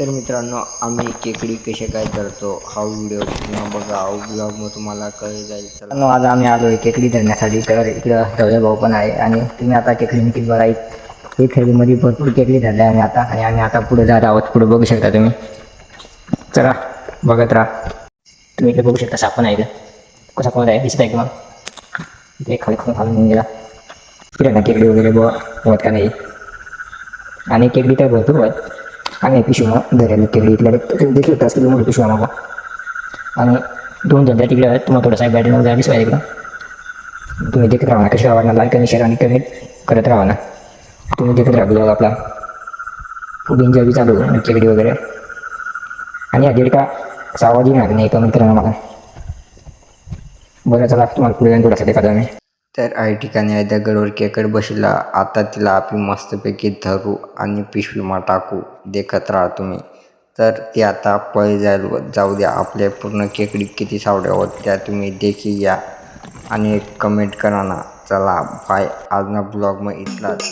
तर मित्रांनो आम्ही केकडी कसे काय करतो हा व्हिडिओ पुन्हा बघा. हा ब्लॉग मग तुम्हाला कळे जाईल. चला. आज आम्ही आलो आहे केकडी धरण्यासाठी. तर इकडं धवळे भाऊ पण आहे. आणि तुम्ही आता केकडी निघील बघा. हे थैलीमध्ये भरपूर केकडी धरल्या आम्ही आता. आणि आम्ही आता पुढे जात आहोत. पुढे बघू शकता तुम्ही. चला बघत राहा. तुम्ही इकडे बघू शकता सापण आहे इथं कसा कोण आहे? दिसत आहे का मग खाली खाली खालून गेला. इकडे ना केकडी वगैरे बघ. होत का नाही आणि केकडी तर भरपूर होत आणि पिशवी मग तिकडे केकडी इथल्या देखील तास किलो मोठी पिशवी मग. आणि दोन जण तिकडे आहेत. तुम्हाला थोडासा बॅटरी वगैरे दिसवाय तिकडं तुम्ही देखत राहा कशी आवडणार लाईक आणि शेअर आणि कमेंट करत राहा ना. तुम्ही देखत राहा ब्लॉग आपला. खूप एन्जॉय बी चालू आहे. व्हिडिओ वगैरे. आणि हा दीड का असा आवाज येणार नाही कमेंट मला. बरं चला. तुम्हाला पुढे जाऊन थोडासा देखा मी तर आई ठिकाणी आहे दगडवर केकड बशीला आता तिला आपली मस्तपैकी धरू आणि पिशवीमा टाकू. देखत राहा तुम्ही. तर ती आता पळ जाईल. जाऊ द्या. आपल्या पूर्ण केकडी किती सावड्या होत त्या तुम्ही देखी या आणि कमेंट करा ना. चला बाय आज ना ब्लॉग मग इथलाच.